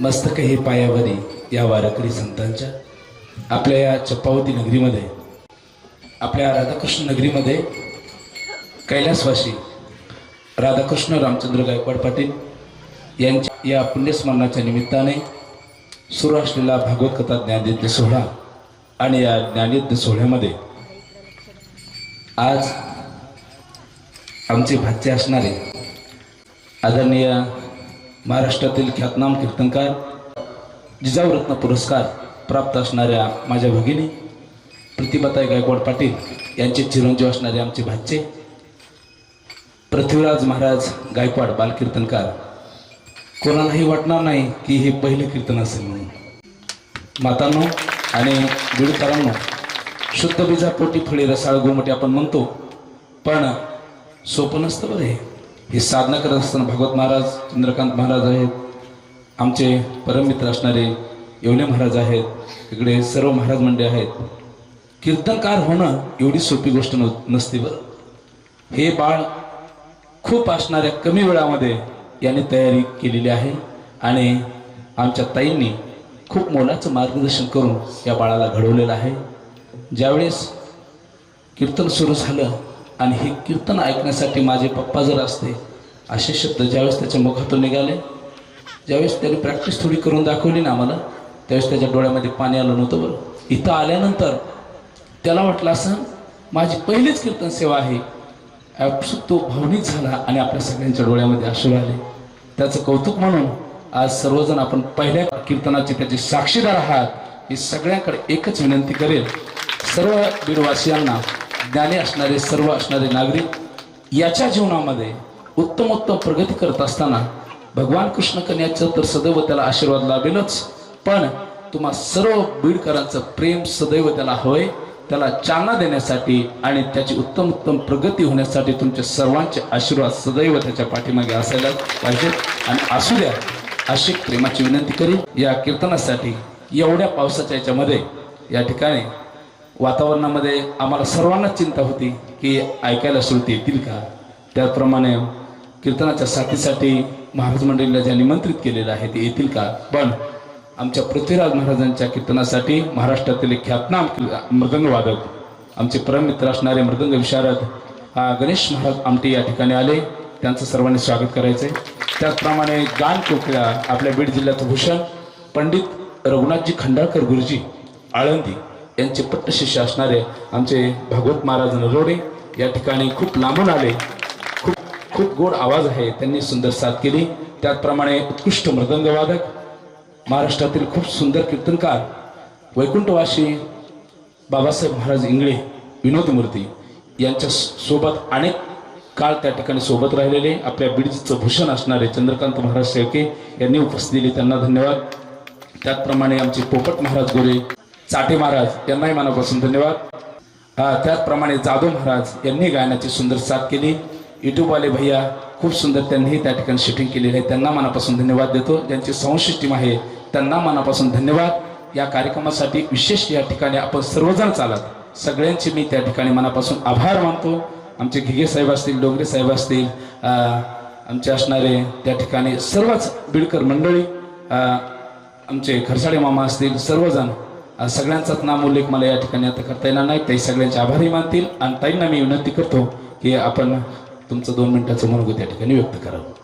मस्तक हे पायावरी या वारकरी संतांच्या आपल्या या चप्पावती नगरीमध्ये आपल्या राधाकृष्ण नगरीमध्ये कैलासवासी राधाकृष्ण रामचंद्र गायकवाड पाटील यांच्या या पुण्यस्मरणाच्या निमित्ताने सुरू असलेला भागवत कथा ज्ञानयज्ञ सोहळा आणि या ज्ञानयज्ञ सोहळ्यामध्ये आज आमचे भाचे असणारे आदरणीय महाराष्ट्रातील ख्यातनाम कीर्तनकार जिजाऊरत्न पुरस्कार प्राप्त असणाऱ्या माझ्या भगिनी प्रतिभाताई गायकवाड पाटील यांचे चिरंजीव असणारे आमचे भाचे पृथ्वीराज महाराज गायकवाड बालकीर्तनकार. कोणालाही वाटणार नाही की हे पहिलं कीर्तन असेल म्हणून. मातांनो आणि बिडकरांनो शुद्ध बीजापोटी फळी रसाळ गोमटी आपण म्हणतो पण सोपं नसतं बरं हे. ही साधना करत असताना भागवत महाराज चंद्रकांत महाराज आहेत. आमचे परममित्र असणारे येवले महाराज आहेत. इकडे सर्व महाराज मंडळी आहेत. कीर्तनकार होणं एवढी सोपी गोष्ट न नसते बरं. हे बाळ खूप असणाऱ्या कमी वेळामध्ये याने तयारी केलेली आहे आणि आमच्या ताईंनी खूप मोलाचं मार्गदर्शन करून या बाळाला घडवलेलं आहे. ज्यावेळेस कीर्तन सुरू झालं आणि हे कीर्तन ऐकण्यासाठी माझे पप्पा जर असते असे शब्द ज्यावेळेस त्याच्या मुखातून निघाले ज्यावेळेस त्याने प्रॅक्टिस थोडी करून दाखवली ना आम्हाला त्यावेळेस त्याच्या डोळ्यामध्ये पाणी आलं नव्हतं बरं. इथं आल्यानंतर त्याला वाटलं असं माझी पहिलीच कीर्तन सेवा आहे. आपसूक तो भावनिक झाला आणि आपल्या सगळ्यांच्या डोळ्यामध्ये अश्रू आले. त्याचं कौतुक म्हणून आज सर्वजण आपण पहिल्या कीर्तनाचे त्याचे साक्षीदार आहात ही सगळ्यांकडे एकच विनंती करेल. सर्व बीडवासियांना ज्ञानी असणारे सर्व असणारे नागरिक याच्या जीवनामध्ये उत्तम उत्तम प्रगती करत असताना भगवान कृष्ण कन्याचं तर सदैव त्याला आशीर्वाद लाभेलच. पण तुम्हा सर्व बीडकरांचं प्रेम सदैव त्याला हवंय. त्याला चालना देण्यासाठी आणि त्याची उत्तम उत्तम प्रगती होण्यासाठी तुमचे सर्वांचे आशीर्वाद सदैव त्याच्या पाठीमागे असायला पाहिजेत. आणि असू द्या अशी प्रेमाची विनंती करी या कीर्तनासाठी एवढ्या पावसाच्या याच्यामध्ये या ठिकाणी वातावरणामध्ये आम्हाला सर्वांनाच चिंता होती की ऐकायला श्रोते येतील का? त्याचप्रमाणे कीर्तनाच्या साथीसाठी महाराज मंडळीला ज्या निमंत्रित केलेलं आहे ते येतील का? पण आमच्या पृथ्वीराज महाराजांच्या कीर्तनासाठी महाराष्ट्रातील ख्यातनाम मृदंग वादक आमचे परममित्र असणारे मृदंग विशारद हा गणेश महाराज आमटे या ठिकाणी आले. त्यांचं सर्वांनी स्वागत करायचंय. त्याचप्रमाणे गान कोकिळा आपल्या बीड जिल्ह्याचं भूषण पंडित रघुनाथजी खंडाळकर गुरुजी आळंदी. यांचे पट्टशिष्य असणारे आमचे भागवत महाराज नरोडे या ठिकाणी खूप लांबून आले. खूप खूप गोड आवाज आहे. त्यांनी सुंदर साथ केली. त्याचप्रमाणे उत्कृष्ट मृदंगवादक महाराष्ट्रातील खूप सुंदर कीर्तनकार वैकुंठवासी बाबासाहेब महाराज इंगळे विनोद मूर्ती यांच्या सोबत अनेक काळ त्या ठिकाणी सोबत राहिलेले. आपल्या बीडचं भूषण असणारे चंद्रकांत महाराज शेळके यांनी उपस्थिती दिली. त्यांना धन्यवाद. त्याचप्रमाणे आमचे पोपट महाराज गोरे चाटे महाराज यांनाही मनापासून धन्यवाद. त्याचप्रमाणे जाधव महाराज यांनी गायनाची सुंदर साथ केली. युट्यूबवाले भैया खूप सुंदर त्यांनीही त्या ठिकाणी शूटिंग केलेली आहे. त्यांना मनापासून धन्यवाद देतो. ज्यांची साऊंड टीम आहे त्यांना मनापासून धन्यवाद. या कार्यक्रमासाठी विशेष या ठिकाणी आपण सर्वजण चालत सगळ्यांचे मी त्या ठिकाणी मनापासून आभार मानतो. आमचे घिगे साहेब असतील डोंगरे साहेब असतील आमचे असणारे त्या ठिकाणी सर्वच बिडकर मंडळी आमचे खरसाडे मामा असतील सर्वजण सगळ्यांचाच नाम उल्लेख मला या ठिकाणी आता करता येणार नाही. ते सगळ्यांचे आभारी मानतील आणि ताईंना मी विनंती करतो की आपण तुमचं दोन मिनिटाचं मनोगत या ठिकाणी व्यक्त करावं.